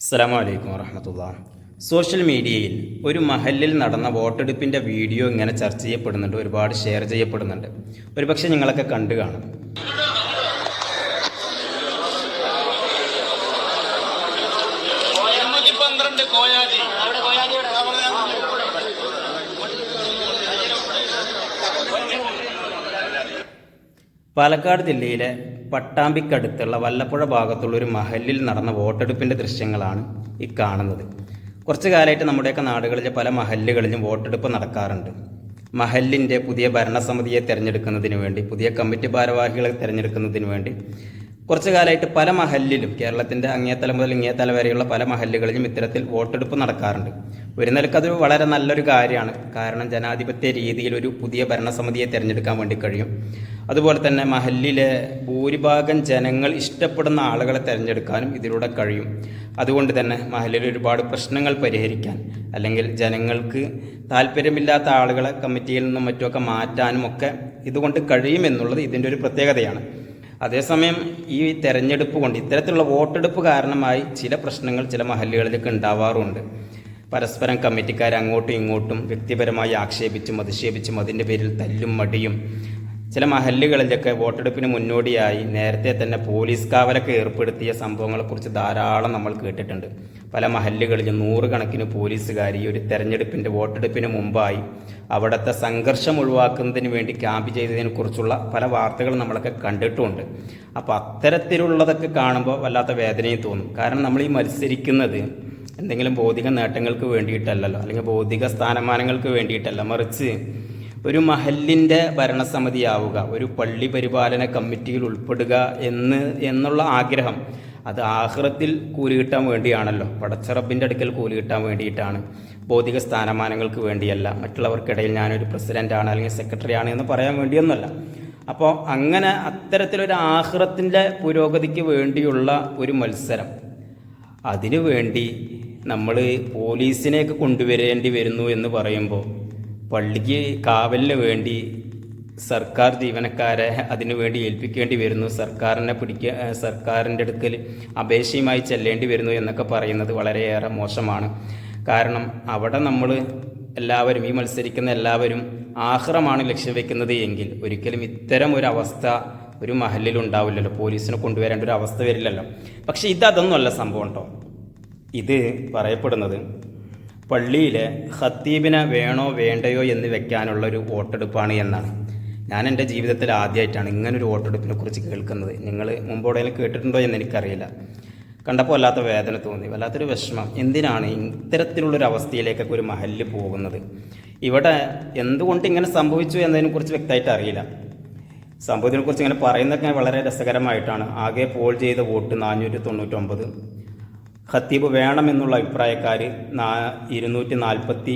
അസ്സാം വലൈക്കും സോഷ്യൽ മീഡിയയിൽ ഒരു മഹലിൽ നടന്ന വോട്ടെടുപ്പിന്റെ വീഡിയോ ഇങ്ങനെ ചർച്ച ചെയ്യപ്പെടുന്നുണ്ട് ഒരുപാട് ഷെയർ ചെയ്യപ്പെടുന്നുണ്ട്. ഒരുപക്ഷെ നിങ്ങളൊക്കെ കണ്ടു കാണും. കോയാജി. പാലക്കാട് ജില്ലയിലെ പട്ടാമ്പിക്കടുത്തുള്ള വല്ലപ്പുഴ ഭാഗത്തുള്ള ഒരു മഹലിൽ നടന്ന വോട്ടെടുപ്പിന്റെ ദൃശ്യങ്ങളാണ് ഈ കാണുന്നത്. കുറച്ച് കാലമായിട്ട് നമ്മുടെയൊക്കെ നാടുകളിലെ പല മഹല്ലുകളിലും വോട്ടെടുപ്പ് നടക്കാറുണ്ട്. മഹലിന്റെ പുതിയ ഭരണസമിതിയെ തിരഞ്ഞെടുക്കുന്നതിന് വേണ്ടി പുതിയ കമ്മിറ്റി ഭാരവാഹികളെ തിരഞ്ഞെടുക്കുന്നതിന് വേണ്ടി കുറച്ച് കാലമായിട്ട് പല മഹലിലും കേരളത്തിന്റെ അങ്ങേത്തല മുതൽ ഇങ്ങേത്തല വരെയുള്ള പല മഹല്ലുകളിലും ഇത്തരത്തിൽ വോട്ടെടുപ്പ് നടക്കാറുണ്ട്. ഒരു നിലക്കത് വളരെ നല്ലൊരു കാര്യമാണ്. കാരണം ജനാധിപത്യ രീതിയിൽ ഒരു പുതിയ ഭരണസമിതിയെ തിരഞ്ഞെടുക്കാൻ വേണ്ടി കഴിയും. അതുപോലെ തന്നെ മഹല്ലിലെ ഭൂരിഭാഗം ജനങ്ങൾ ഇഷ്ടപ്പെടുന്ന ആളുകളെ തിരഞ്ഞെടുക്കാനും ഇതിലൂടെ കഴിയും. അതുകൊണ്ട് തന്നെ മഹലിൽ ഒരുപാട് പ്രശ്നങ്ങൾ പരിഹരിക്കാൻ അല്ലെങ്കിൽ ജനങ്ങൾക്ക് താല്പര്യമില്ലാത്ത ആളുകളെ കമ്മിറ്റിയിൽ നിന്നും മറ്റുമൊക്കെ മാറ്റാനും ഒക്കെ ഇതുകൊണ്ട് കഴിയുമെന്നുള്ളത് ഇതിന്റെ ഒരു പ്രത്യേകതയാണ്. അതേസമയം ഈ തെരഞ്ഞെടുപ്പ് കൊണ്ട് ഇത്തരത്തിലുള്ള വോട്ടെടുപ്പ് കാരണമായി ചില പ്രശ്നങ്ങൾ ചില മഹല്ലുകളിലേക്ക് ഉണ്ടാവാറുണ്ട്. പരസ്പരം കമ്മിറ്റിക്കാർ അങ്ങോട്ടും ഇങ്ങോട്ടും വ്യക്തിപരമായി ആക്ഷേപിച്ചും അധിക്ഷേപിച്ചും അതിന്റെ പേരിൽ തല്ലും മടിയും ചില മഹല്ലുകളിലൊക്കെ വോട്ടെടുപ്പിന് മുന്നോടിയായി നേരത്തെ തന്നെ പോലീസ് കാവലൊക്കെ ഏർപ്പെടുത്തിയ സംഭവങ്ങളെക്കുറിച്ച് ധാരാളം നമ്മൾ കേട്ടിട്ടുണ്ട്. പല മഹല്ലുകളിലും നൂറുകണക്കിന് പോലീസുകാർ ഈ ഒരു തെരഞ്ഞെടുപ്പിന്റെ വോട്ടെടുപ്പിന് മുമ്പായി അവിടുത്തെ സംഘർഷം ഒഴിവാക്കുന്നതിന് വേണ്ടി ക്യാമ്പ് ചെയ്തതിനെക്കുറിച്ചുള്ള പല വാർത്തകൾ നമ്മളൊക്കെ കണ്ടിട്ടുമുണ്ട് അപ്പോൾ അത്തരത്തിലുള്ളതൊക്കെ കാണുമ്പോൾ വല്ലാത്ത വേദനയും തോന്നും. കാരണം നമ്മൾ ഈ മത്സരിക്കുന്നത് എന്തെങ്കിലും ഭൗതിക നേട്ടങ്ങൾക്ക് വേണ്ടിയിട്ടല്ലല്ലോ. അല്ലെങ്കിൽ ഭൗതിക സ്ഥാനമാനങ്ങൾക്ക് വേണ്ടിയിട്ടല്ല. മറിച്ച് ഒരു മഹലിന്റെ ഭരണസമിതിയാവുക ഒരു പള്ളി പരിപാലന കമ്മിറ്റിയിൽ ഉൾപ്പെടുക എന്ന് എന്നുള്ള ആഗ്രഹം അത് ആഹ്റത്തിൽ കൂലി കിട്ടാൻ വേണ്ടിയാണല്ലോ. പടച്ചറബിന്റെ അടുക്കൽ കൂലി കിട്ടാൻ വേണ്ടിയിട്ടാണ്. ഭൗതിക സ്ഥാനമാനങ്ങൾക്ക് വേണ്ടിയല്ല. മറ്റുള്ളവർക്കിടയിൽ ഞാനൊരു പ്രസിഡന്റാണ് അല്ലെങ്കിൽ സെക്രട്ടറി ആണ് എന്ന് പറയാൻ വേണ്ടിയൊന്നുമല്ല. അപ്പോൾ അങ്ങനെ അത്തരത്തിലൊരു ആഹ്റത്തിന്റെ പുരോഗതിക്ക് വേണ്ടിയുള്ള ഒരു മത്സരം. അതിനു വേണ്ടി നമ്മൾ പോലീസിനെയൊക്കെ കൊണ്ടുവരേണ്ടി വരുന്നു എന്ന് പറയുമ്പോൾ പള്ളിക്ക് കാവലിന് വേണ്ടി സർക്കാർ ജീവനക്കാരെ അതിനു വേണ്ടി ഏൽപ്പിക്കേണ്ടി വരുന്നു. സർക്കാരിനെ പിടിക്കുക സർക്കാരിന്റെ അടുക്കൽ അപേക്ഷയുമായി ചെല്ലേണ്ടി വരുന്നു എന്നൊക്കെ പറയുന്നത് വളരെയേറെ മോശമാണ്. കാരണം അവിടെ നമ്മൾ എല്ലാവരും ഈ മത്സരിക്കുന്ന എല്ലാവരും ആഹ്റമാണ് ലക്ഷ്യം വെക്കുന്നത് എങ്കിൽ ഒരിക്കലും ഇത്തരം ഒരു അവസ്ഥ ഒരു മഹലിൽ ഉണ്ടാവില്ലല്ലോ. പോലീസിനെ കൊണ്ടുവരേണ്ട ഒരു അവസ്ഥ വരില്ലല്ലോ. പക്ഷേ ഇത് അതൊന്നുമല്ല സംഭവം കേട്ടോ ഇത് പറയപ്പെടുന്നത് പള്ളിയിലെ ഖത്തീബിനെ വേണോ വേണ്ടയോ എന്ന് വെക്കാനുള്ള ഒരു വോട്ടെടുപ്പാണ് എന്നാണ്. ഞാൻ എന്റെ ജീവിതത്തിൽ ആദ്യമായിട്ടാണ് ഇങ്ങനൊരു വോട്ടെടുപ്പിനെ കുറിച്ച് കേൾക്കുന്നത്. നിങ്ങൾ മുമ്പോടെങ്കിലും കേട്ടിട്ടുണ്ടോ എന്ന് എനിക്കറിയില്ല. കണ്ടപ്പോൾ വല്ലാത്ത വേദന തോന്നി വല്ലാത്തൊരു വിഷമം. എന്തിനാണ് ഇത്തരത്തിലുള്ളൊരു അവസ്ഥയിലേക്കൊക്കെ ഒരു മഹലിൽ പോകുന്നത്? ഇവിടെ എന്തുകൊണ്ട് ഇങ്ങനെ സംഭവിച്ചു എന്നതിനെക്കുറിച്ച് വ്യക്തമായിട്ട് അറിയില്ല. സംഭവത്തിനെക്കുറിച്ച് ഇങ്ങനെ പറയുന്നതൊക്കെ വളരെ രസകരമായിട്ടാണ്. ആകെ പോൾ ചെയ്ത വോട്ട് നാനൂറ്റി തൊണ്ണൂറ്റൊമ്പത് ഖത്തീബ് വേണമെന്നുള്ള അഭിപ്രായക്കാർ നാ ഇരുന്നൂറ്റി നാൽപ്പത്തി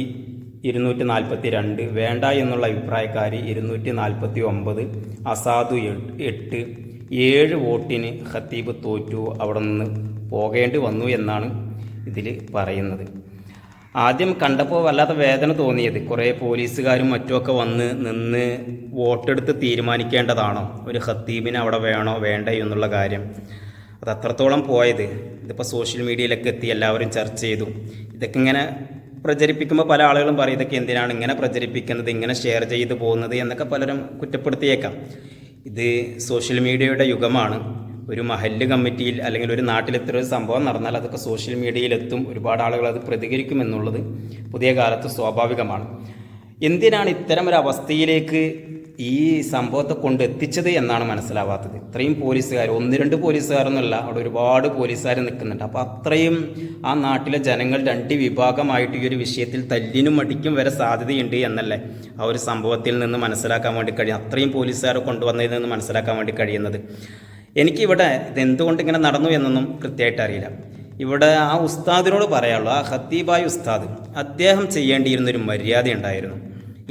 ഇരുന്നൂറ്റി നാൽപ്പത്തി രണ്ട് വേണ്ട എന്നുള്ള അഭിപ്രായക്കാർ ഇരുന്നൂറ്റി നാൽപ്പത്തി ഒമ്പത് അസാധു എട്ട് ഏഴ് വോട്ടിന് ഖത്തീബ് തോറ്റു അവിടെ നിന്ന് പോകേണ്ടി വന്നു എന്നാണ് ഇതിൽ പറയുന്നത്. ആദ്യം കണ്ടപ്പോൾ വല്ലാത്ത വേദന തോന്നിയത്. കുറേ പോലീസുകാരും മറ്റുമൊക്കെ വന്ന് നിന്ന് വോട്ടെടുത്ത് തീരുമാനിക്കേണ്ടതാണോ? ഒരു ഖത്തീബിന് അവിടെ വേണോ വേണ്ടയോ എന്നുള്ള കാര്യം. അത് അത്രത്തോളം പോയത്. ഇതിപ്പോൾ സോഷ്യൽ മീഡിയയിലൊക്കെ എത്തി എല്ലാവരും ചർച്ച ചെയ്തു. ഇതൊക്കെ ഇങ്ങനെ പ്രചരിപ്പിക്കുമ്പോൾ പല ആളുകളും പറയും ഇതൊക്കെ എന്തിനാണ് ഇങ്ങനെ പ്രചരിപ്പിക്കുന്നത് ഇങ്ങനെ ഷെയർ ചെയ്ത് പോകുന്നത് എന്നൊക്കെ പലരും കുറ്റപ്പെടുത്തിയേക്കാം. ഇത് സോഷ്യൽ മീഡിയയുടെ യുഗമാണ്. ഒരു മഹല്ല് കമ്മിറ്റിയിൽ അല്ലെങ്കിൽ ഒരു നാട്ടിൽ ഇത്ര ഒരു സംഭവം നടന്നാൽ അതൊക്കെ സോഷ്യൽ മീഡിയയിലെത്തും ഒരുപാട് ആളുകൾ അത് പ്രതികരിക്കുമെന്നുള്ളത് പുതിയ കാലത്ത് സ്വാഭാവികമാണ്. എന്തിനാണ് ഇത്തരം ഒരു അവസ്ഥയിലേക്ക് ഈ സംഭവത്തെ കൊണ്ട് എത്തിച്ചത് എന്നാണ് മനസ്സിലാവാത്തത്. ഇത്രയും പോലീസുകാർ ഒന്ന് രണ്ട് പോലീസുകാരൊന്നുമല്ല അവിടെ ഒരുപാട് പോലീസുകാർ നിൽക്കുന്നുണ്ട്. അപ്പോൾ അത്രയും ആ നാട്ടിലെ ജനങ്ങൾ രണ്ട് വിഭാഗമായിട്ട് ഈ ഒരു വിഷയത്തിൽ തല്ലിനും മടിക്കും വരെ സാധ്യതയുണ്ട് എന്നല്ലേ ആ ഒരു സംഭവത്തിൽ നിന്ന് മനസ്സിലാക്കാൻ വേണ്ടി കഴിയും അത്രയും പോലീസുകാരെ കൊണ്ടുവന്നതിൽ നിന്ന് മനസ്സിലാക്കാൻ വേണ്ടി കഴിയുന്നത്. എനിക്കിവിടെ ഇതെന്തുകൊണ്ട് ഇങ്ങനെ നടന്നു എന്നൊന്നും കൃത്യമായിട്ട് അറിയില്ല. ഇവിടെ ആ ഉസ്താദിനോട് പറയാനുള്ളൂ ആ ഹത്തീബായ് ഉസ്താദ് അദ്ദേഹം ചെയ്യേണ്ടിയിരുന്നൊരു മര്യാദ ഉണ്ടായിരുന്നു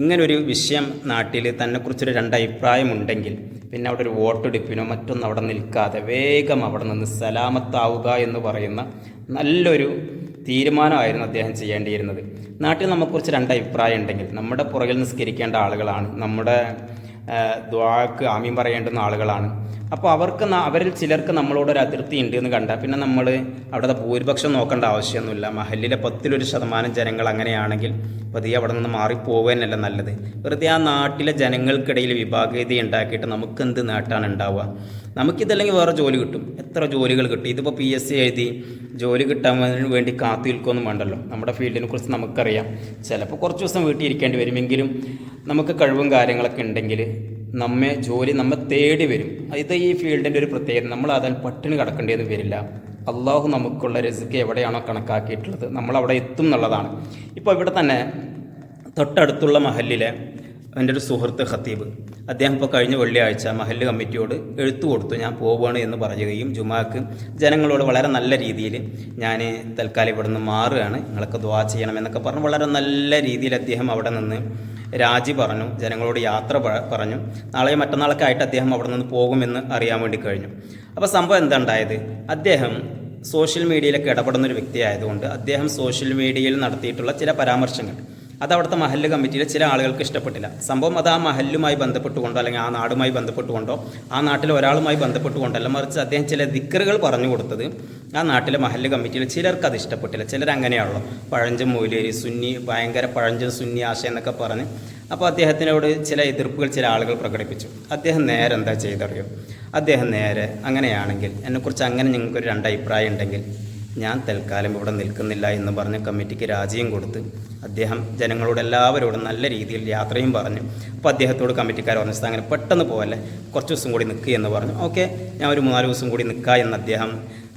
ഇങ്ങനൊരു വിഷയം നാട്ടിൽ തന്നെക്കുറിച്ചൊരു രണ്ട് അഭിപ്രായമുണ്ടെങ്കിൽ പിന്നെ അവിടെ ഒരു വോട്ടെടുപ്പിനോ മറ്റൊന്നും അവിടെ നിൽക്കാതെ വേഗം അവിടെ നിന്ന് സലാമത്താവുക എന്ന് പറയുന്ന നല്ലൊരു തീരുമാനമായിരുന്നു അദ്ദേഹം ചെയ്യേണ്ടിയിരുന്നത്. നാട്ടിൽ നമുക്കുറിച്ച് രണ്ട് അഭിപ്രായം ഉണ്ടെങ്കിൽ നമ്മുടെ പുറകിൽ നിസ്കരിക്കേണ്ട ആളുകളാണ് നമ്മുടെ ദ്വാക്ക് ആമീൻ പറയേണ്ടുന്ന ആളുകളാണ്. അപ്പോൾ അവർക്ക് അവരിൽ ചിലർക്ക് നമ്മളോട് ഒരു അതിർത്തി ഉണ്ട് എന്ന് കണ്ടാൽ പിന്നെ നമ്മൾ അവിടുത്തെ ഭൂരിപക്ഷം നോക്കേണ്ട ആവശ്യമൊന്നുമില്ല. മഹലിലെ പത്തിലൊരു ശതമാനം ജനങ്ങൾ അങ്ങനെയാണെങ്കിൽ പതിയെ അവിടെ നിന്ന് മാറിപ്പോകാനല്ല നല്ലത്. വെറുതെ ആ നാട്ടിലെ ജനങ്ങൾക്കിടയിൽ വിഭാഗീയത ഉണ്ടാക്കിയിട്ട് നമുക്ക് എന്ത് നേട്ടാണ് ഉണ്ടാവുക? നമുക്കിതല്ലെങ്കിൽ വേറെ ജോലി കിട്ടും. എത്ര ജോലികൾ കിട്ടും? ഇതിപ്പോൾ പി എസ് സി എഴുതി ജോലി കിട്ടാൻ വേണ്ടി കാത്തു നിൽക്കുമൊന്നും വേണ്ടല്ലോ. നമ്മുടെ ഫീൽഡിനെ കുറിച്ച് നമുക്കറിയാം. ചിലപ്പോൾ കുറച്ച് ദിവസം വീട്ടിൽ ഇരിക്കേണ്ടി വരുമെങ്കിലും നമുക്ക് കഴിവും കാര്യങ്ങളൊക്കെ ഉണ്ടെങ്കിൽ നമ്മെ ജോലി നമ്മെ തേടി വരും. ഇത് ഈ ഫീൽഡിന്റെ ഒരു പ്രത്യേകത. നമ്മൾ അതിൽ പട്ടിണി കിടക്കേണ്ടിയൊന്നും വരില്ല. അള്ളാഹു നമുക്കുള്ള രസിക്ക് എവിടെയാണോ കണക്കാക്കിയിട്ടുള്ളത് നമ്മൾ അവിടെ എത്തും എന്നുള്ളതാണ്. ഇപ്പോൾ ഇവിടെ തന്നെ തൊട്ടടുത്തുള്ള മഹലിലെ എന്റെ ഒരു സുഹൃത്ത് ഖത്തീബ് അദ്ദേഹം ഇപ്പോൾ കഴിഞ്ഞ വെള്ളിയാഴ്ച മഹല്ല് കമ്മിറ്റിയോട് എഴുത്തു കൊടുത്തു ഞാൻ പോവുകയാണ് എന്ന് പറയുകയും ജുമാക്ക് ജനങ്ങളോട് വളരെ നല്ല രീതിയിൽ ഞാൻ തൽക്കാലം ഇവിടെ നിന്ന് മാറുകയാണ്. നിങ്ങളൊക്കെ ദ്വാ ചെയ്യണം എന്നൊക്കെ പറഞ്ഞ് വളരെ നല്ല രീതിയിൽ അദ്ദേഹം അവിടെ നിന്ന് രാജി പറഞ്ഞു ജനങ്ങളോട് യാത്ര പറഞ്ഞു. നാളെ മറ്റന്നാളൊക്കെ ആയിട്ട് അദ്ദേഹം അവിടെ നിന്ന് പോകുമെന്ന് അറിയാൻ വേണ്ടി കഴിഞ്ഞു. അപ്പോൾ സംഭവം എന്താ ഉണ്ടായത്? അദ്ദേഹം സോഷ്യൽ മീഡിയയിലൊക്കെ ഇടപെടുന്ന ഒരു വ്യക്തിയായതുകൊണ്ട് അദ്ദേഹം സോഷ്യൽ മീഡിയയിൽ നടത്തിയിട്ടുള്ള ചില പരാമർശങ്ങൾ. അത് അവിടുത്തെ മഹല്ല് കമ്മിറ്റിയിലെ ചില ആളുകൾക്ക് ഇഷ്ടപ്പെട്ടില്ല. സംഭവം അത് ആ മഹല്ലുമായി ബന്ധപ്പെട്ടുകൊണ്ടോ അല്ലെങ്കിൽ ആ നാടുമായി ബന്ധപ്പെട്ടുകൊണ്ടോ ആ നാട്ടിലെ ഒരാളുമായി ബന്ധപ്പെട്ടുകൊണ്ടല്ല മറിച്ച് അദ്ദേഹം ചില ദിക്കറുകൾ പറഞ്ഞു കൊടുത്തത് ആ നാട്ടിലെ മഹല്ല് കമ്മിറ്റിയിൽ ചിലർക്ക് അത് ഇഷ്ടപ്പെട്ടില്ല. ചിലർ അങ്ങനെയാണല്ലോ പഴഞ്ചൻ മൂലേരി സുന്നി ഭയങ്കര പഴഞ്ചൻ സുന്നി ആശ എന്നൊക്കെ പറഞ്ഞ് അപ്പോൾ അദ്ദേഹത്തിനോട് ചില എതിർപ്പുകൾ ചില ആളുകൾ പ്രകടിപ്പിച്ചു. അദ്ദേഹം നേരെ എന്താ ചെയ്തറിയോ? അദ്ദേഹം നേരെ അങ്ങനെയാണെങ്കിൽ എന്നെക്കുറിച്ച് അങ്ങനെ നിങ്ങൾക്കൊരു രണ്ടഭിപ്രായം ഉണ്ടെങ്കിൽ ഞാൻ തൽക്കാലം ഇവിടെ നിൽക്കുന്നില്ല എന്ന് പറഞ്ഞ് കമ്മിറ്റിക്ക് രാജിയും കൊടുത്ത് അദ്ദേഹം ജനങ്ങളോട് എല്ലാവരോടും നല്ല രീതിയിൽ യാത്രയും പറഞ്ഞു. അപ്പോൾ അദ്ദേഹത്തോട് കമ്മിറ്റിക്കാർ പറഞ്ഞു "സാർ, അങ്ങനെ പെട്ടെന്ന് പോകല്ലേ കുറച്ച് ദിവസം കൂടി നിൽക്കുക എന്ന് പറഞ്ഞു. ഓക്കെ ഞാൻ ഒരു മൂന്നാൽ ദിവസം കൂടി നിൽക്കുക എന്ന് അദ്ദേഹം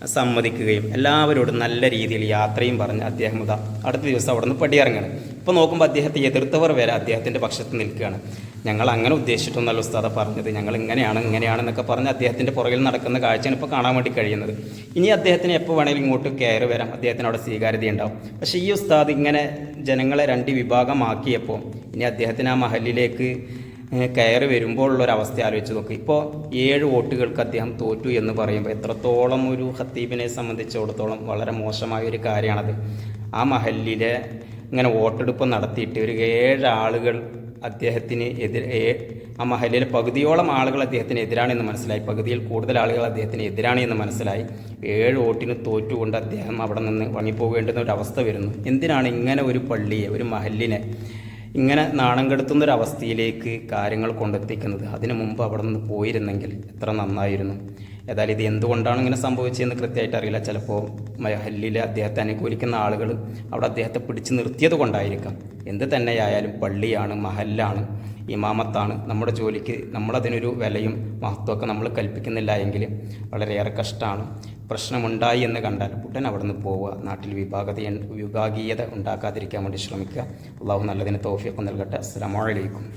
സമ്മതിക്കുകയും എല്ലാവരോടും നല്ല രീതിയിൽ യാത്രയും പറഞ്ഞ് അദ്ദേഹം ഇതാ അടുത്ത ദിവസം അവിടെ നിന്ന് പടിയിറങ്ങണം. ഇപ്പോൾ നോക്കുമ്പോൾ അദ്ദേഹത്തെ എതിർത്തവർ വരെ അദ്ദേഹത്തിന്റെ പക്ഷത്ത് നിൽക്കുകയാണ്. ഞങ്ങൾ അങ്ങനെ ഉദ്ദേശിച്ചിട്ടൊന്നല്ല ഉസ്താദ പറഞ്ഞത്. ഞങ്ങൾ ഇങ്ങനെയാണ് ഇങ്ങനെയാണെന്നൊക്കെ പറഞ്ഞ് അദ്ദേഹത്തിന്റെ പുറകിൽ നടക്കുന്ന കാഴ്ചയാണ് ഇപ്പോൾ കാണാൻ വേണ്ടി കഴിയുന്നത്. ഇനി അദ്ദേഹത്തിന് എപ്പോൾ വേണമെങ്കിലും ഇങ്ങോട്ട് കയറി വരാം. അദ്ദേഹത്തിന് അവിടെ സ്വീകാര്യത ഉണ്ടാവും. പക്ഷേ ഈ ഉസ്താദ് ഇങ്ങനെ ജനങ്ങളെ രണ്ട് വിഭാഗമാക്കിയപ്പോൾ ഇനി അദ്ദേഹത്തിന് ആ മഹലിലേക്ക് കയറി വരുമ്പോൾ ഉള്ളൊരവസ്ഥ ആലോചിച്ച് നോക്ക്. ഇപ്പോൾ ഏഴ് വോട്ടുകൾക്ക് അദ്ദേഹം തോറ്റു എന്ന് പറയുമ്പോൾ എത്രത്തോളം ഒരു ഖത്തീബിനെ സംബന്ധിച്ചിടത്തോളം വളരെ മോശമായ ഒരു കാര്യമാണത്. ആ മഹല്ലിലെ ഇങ്ങനെ വോട്ടെടുപ്പ് നടത്തിയിട്ട് ഒരു ഏഴ് ആളുകൾ അദ്ദേഹത്തിന് എതിരെ ആ മഹല്ലിലെ പകുതിയോളം ആളുകൾ അദ്ദേഹത്തിന് എതിരാണെന്ന് മനസ്സിലായി. പകുതിയിൽ കൂടുതൽ ആളുകൾ അദ്ദേഹത്തിന് എതിരാണ് എന്ന് മനസ്സിലായി. ഏഴ് വോട്ടിന് തോറ്റുകൊണ്ട് അദ്ദേഹം അവിടെ നിന്ന് വാങ്ങിപ്പോകേണ്ടുന്ന ഒരു അവസ്ഥ വരുന്നു. എന്തിനാണ് ഇങ്ങനെ ഒരു പള്ളിയെ ഒരു മഹല്ലിനെ ഇങ്ങനെ നാണം കെടുത്തുന്ന ഒരു അവസ്ഥയിലേക്ക് കാര്യങ്ങൾ കൊണ്ടെത്തിക്കുന്നത്. അതിനു മുമ്പ് അവിടെ നിന്ന് പോയിരുന്നെങ്കിൽ എത്ര നന്നായിരുന്നു. ഏതായാലും ഇത് എന്തുകൊണ്ടാണ് ഇങ്ങനെ സംഭവിച്ചതെന്ന് കൃത്യമായിട്ട് അറിയില്ല. ചിലപ്പോൾ മഹല്ലിലെ അദ്ദേഹത്തെ അനുകൂലിക്കുന്ന ആളുകൾ അവിടെ അദ്ദേഹത്തെ പിടിച്ചു നിർത്തിയത് കൊണ്ടായിരിക്കാം. എന്ത് തന്നെയായാലും പള്ളിയാണ് മഹല്ലാണ് ഇമാമത്താണ് നമ്മുടെ ജോലിക്ക് നമ്മളതിനൊരു വിലയും മഹത്വമൊക്കെ നമ്മൾ കൽപ്പിക്കുന്നില്ല എങ്കിൽ വളരെയേറെ കഷ്ടമാണ് പ്രശ്നമുണ്ടായി എന്ന് കണ്ടാൽ ഉടൻ അവിടെ നിന്ന് പോവുക. നാട്ടിൽ വിഭാഗത വിഭാഗീയത ഉണ്ടാക്കാതിരിക്കാൻ വേണ്ടി ശ്രമിക്കുക. അള്ളാഹു നല്ലതിന് തോഫിയൊക്കെ നൽകട്ടെ. അസ്സാം വലൈക്കും